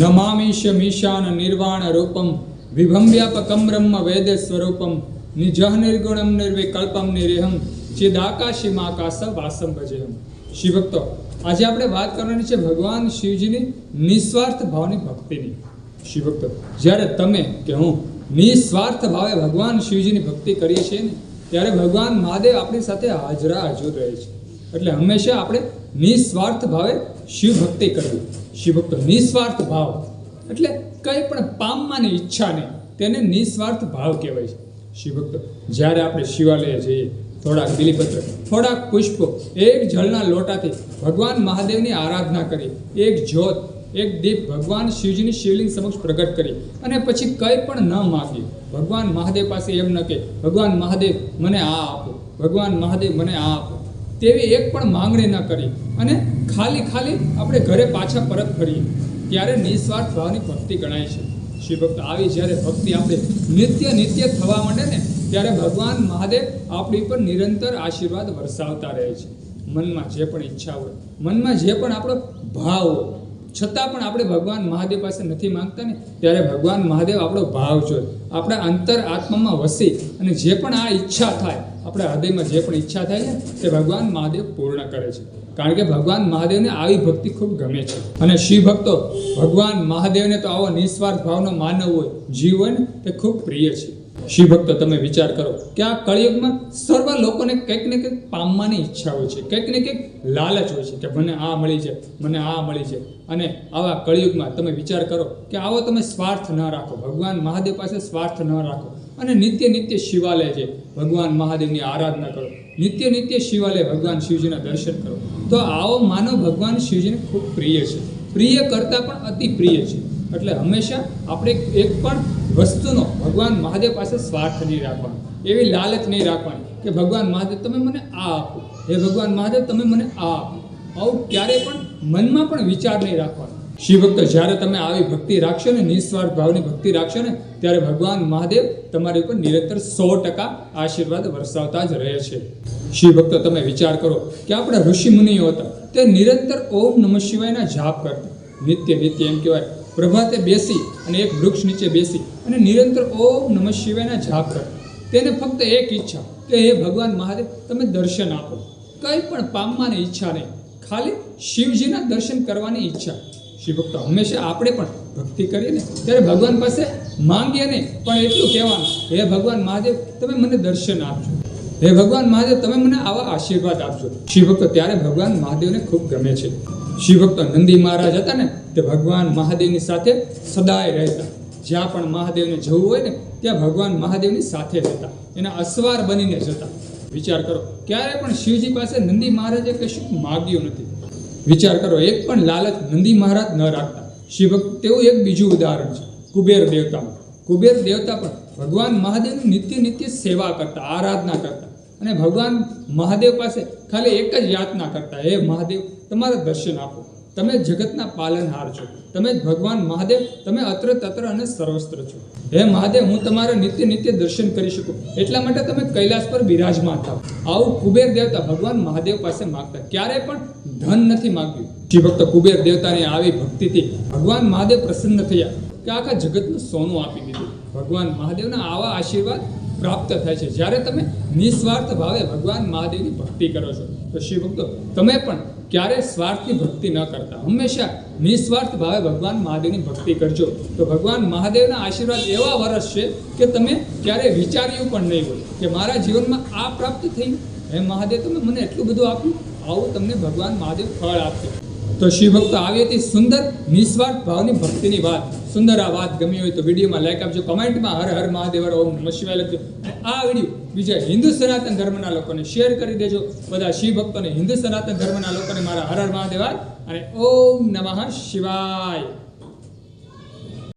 નમામીશ મીશાન નિર્વાણ રૂપમ વિભમ્યાપકમ બ્રહ્મ વેદ સ્વરૂપમ નિજહ નિર્ગુણમ નિર્વિકલ્પમ નિરેહમ ચિદાકાશીમાકાશ વાસમ ભજેહમ શિવભક્તો આજે આપણે વાત કરવાની છે ભગવાન શિવજીની નિસ્વાર્થ ભાવની ભક્તિની. શિવભક્તો, જ્યારે તમે કે હું નિસ્વાર્થ ભાવે ભગવાન શિવજીની ભક્તિ કરીએ છીએ ને, ત્યારે ભગવાન મહાદેવ આપણી સાથે હાજરા હાજર રહે છે. એટલે હંમેશા આપણે નિસ્વાર્થ ભાવે શિવ ભક્તિ કરવી. શિવભક્તો નિસ્વાર્થ ભાવ. એટલે કંઈ પણ પામવાની ઈચ્છા નહીં. તેને નિસ્વાર્થ ભાવ કહેવાય છે. શિવભક્તો, જ્યારે આપણે શિવાલય જઈએ, થોડાક બિલીપત્ર, થોડાક પુષ્પો, એક જળના લોટાથી ભગવાન મહાદેવની આરાધના કરી, એક જ્યોત, એક દીપ ભગવાન શિવજીની શિવલિંગ સમક્ષ પ્રગટ કરી અને પછી કંઈ પણ ન માગીએ ભગવાન મહાદેવ પાસે એમ ન કે ભગવાન મહાદેવ, મને આ આપો. ભગવાન મહાદેવ, મને આ આપો. તેવી એક પણ માંગણી ન કરી. અને ખાલી ખાલી આપણે ઘરે પાછા પરત ફરીએ. ત્યારે નિસ્વાર્થ ભાવની ભક્તિ ગણાય છે. શ્રી ભક્ત આવી જ્યારે ભક્તિ આપણે નિત્ય નિત્ય થવા માંડે ને, ત્યારે ભગવાન મહાદેવ આપણી પર નિરંતર આશીર્વાદ વરસાવતા રહે છે. મનમાં જે પણ ઈચ્છા હોય, મનમાં જે પણ આપણો ભાવ હોય, છતાં પણ આપણે ભગવાન મહાદેવ પાસે નથી માંગતા ને, ત્યારે ભગવાન મહાદેવ આપણો ભાવ જોઈ આપણા અંતર આત્મામાં વસી અને જે પણ આ ઈચ્છા થાય આપણા હૃદયમાં જે પણ ઈચ્છા થાય ને તે ભગવાન મહાદેવ પૂર્ણ કરે છે. કારણ કે ભગવાન મહાદેવને આવી ભક્તિ ખૂબ ગમે છે. અને શિવ ભક્તો ભગવાન મહાદેવને તો આવો નિસ્વાર્થ ભાવનો માનવ હોય, જીવન તે ખૂબ પ્રિય છે. શિવ ભક્તો તમે વિચાર કરો, કે આ કળિયુગમાં સર્વ લોકોને કંઈક ને કંઈક પામવાની ઈચ્છા હોય છે, કંઈક ને કંઈક લાલચ હોય છે, કે મને આ મળી છે મને આ મળી છે અને આવા કળિયુગમાં તમે વિચાર કરો, કે આવો તમે સ્વાર્થ ન રાખો, ભગવાન મહાદેવ પાસે સ્વાર્થ ન રાખો. અને નિત્ય નિત્ય શિવાલય છે. ભગવાન મહાદેવની આરાધના કરો. નિત્ય નિત્ય શિવાલય ભગવાન શિવજીના દર્શન કરો. તો આવો માનવ ભગવાન શિવજીને ખૂબ પ્રિય છે. પ્રિય કરતાં પણ અતિ પ્રિય છે. એટલે હંમેશા આપણે એક પણ વસ્તુનો ભગવાન મહાદેવ પાસે સ્વાર્થ નહીં રાખવાનો. એવી લાલચ નહીં રાખવાની કે ભગવાન મહાદેવ તમે મને આ આપો. હે ભગવાન મહાદેવ તમે મને આ આપો. આવું ક્યારેય પણ મનમાં પણ વિચાર નહીં રાખવાનો. શિવ ભક્તો જ્યારે તમે આવી ભક્તિ રાખશો ને, નિસ્વાર્થ ભાવની ભક્તિ રાખશો ને, ત્યારે ભગવાન મહાદેવ તમારી ઉપર નિરંતર સો ટકા આશીર્વાદ વરસાવતા જ રહે છે. શિવ ભક્તો તમે વિચાર કરો કે આપણા ઋષિ મુનિઓ હતા, તે નિરંતર ઓમ નમઃ શિવાયના જાપ કરતા. નિત્ય નિત્ય એમ કહેવાય, પ્રભાતે બેસી અને એક વૃક્ષ નીચે બેસી અને નિરંતર ઓમ નમઃ શિવાયના જાપ કરતા. તેને ફક્ત એક ઈચ્છા કે હે ભગવાન મહાદેવ, તમે દર્શન આપો. કંઈ પણ પામવાની ઈચ્છા નહીં. ખાલી શિવજીના દર્શન કરવાની ઈચ્છા. શિવભક્તો હંમેશા આપણે પણ ભક્તિ કરીએ ને, ત્યારે ભગવાન પાસે માંગીએ નહીં. પણ એટલું કહેવાનું, હે ભગવાન મહાદેવ, તમે મને દર્શન આપજો. હે ભગવાન મહાદેવ, તમે મને આવા આશીર્વાદ આપજો. શિવભક્તો ત્યારે ભગવાન મહાદેવને ખૂબ ગમે છે. શિવભક્તો નંદી મહારાજ હતા ને, તે ભગવાન મહાદેવની સાથે સદાય રહેતા. જ્યાં પણ મહાદેવને જવું હોય ને, ત્યાં ભગવાન મહાદેવની સાથે રહેતા. એના અસવાર બનીને જતા. વિચાર કરો, ક્યારે પણ શિવજી પાસે નંદી મહારાજે કશું માગ્યું નથી. વિચાર કરો, એક પણ લાલચ નંદી મહારાજ ન રાખતા. શિવભક્ત તેવું એક બીજું ઉદાહરણ છે, કુબેર દેવતા. કુબેર દેવતા પણ ભગવાન મહાદેવની નિત્ય નિત્ય સેવા કરતા, આરાધના કરતા. અને ભગવાન મહાદેવ પાસે ખાલી એક જ યાતના કરતા, હે મહાદેવ, તમારા દર્શન આપો. તમે જગતના પાલનહાર છો. તમે ભગવાન મહાદેવ, તમે અત્ર તત્ર અને સર્વસ્ત્ર છો. હે મહાદેવ, હું તમારા નિત્ય નિત્ય દર્શન કરી શકું. એટલા માટે તમે કૈલાસ પર બિરાજમાન થાવ આવું કુબેર દેવતા ભગવાન મહાદેવ પાસે માગતા. ક્યારે પણ ધન નથી માગ્યું. શિવભક્ત કુબેર દેવતાની આવી ભક્તિથી ભગવાન મહાદેવ પ્રસન્ન થયા કે આખા જગતનું સોનું આપી દીધું. ભગવાન મહાદેવના આવા આશીર્વાદ પ્રાપ્ત થાય છે. જ્યારે તમે નિસ્વાર્થ ભાવે ભગવાન મહાદેવની ભક્તિ કરો છો, તો શ્રી ભક્તો તમે પણ ક્યારે સ્વાર્થની ભક્તિ ન કરતા. હંમેશા નિસ્વાર્થ ભાવે ભગવાન મહાદેવની ભક્તિ કરજો. તો ભગવાન મહાદેવના આશીર્વાદ એવા વરસશે કે તમે ક્યારે વિચાર્યું પણ નહીં હોય કે મારા જીવનમાં આ પ્રાપ્ત થયું હે મહાદેવ, તમે મને એટલું બધું આપ્યું? આવું તમને ભગવાન મહાદેવ ફળ આપશે. તો શિવ ભક્તો આવી હતી સુંદર, નિસ્વાર્થ ભાવની ભક્તિની વાત. સુંદર આ વાત ગમી હોય તો વિડીયોમાં લાઈક આપજો, કમેન્ટમાં હર હર મહાદેવ ઓમ નમઃ શિવાય લખજો. આ વીડિયો બીજા હિન્દુ સનાતન ધર્મના લોકોને શેર કરી દેજો. બધા શિવ ભક્તોને હિન્દુ સનાતન ધર્મના લોકોને મારા હર હર મહાદેવાય અને ઓમ નમઃ શિવાય.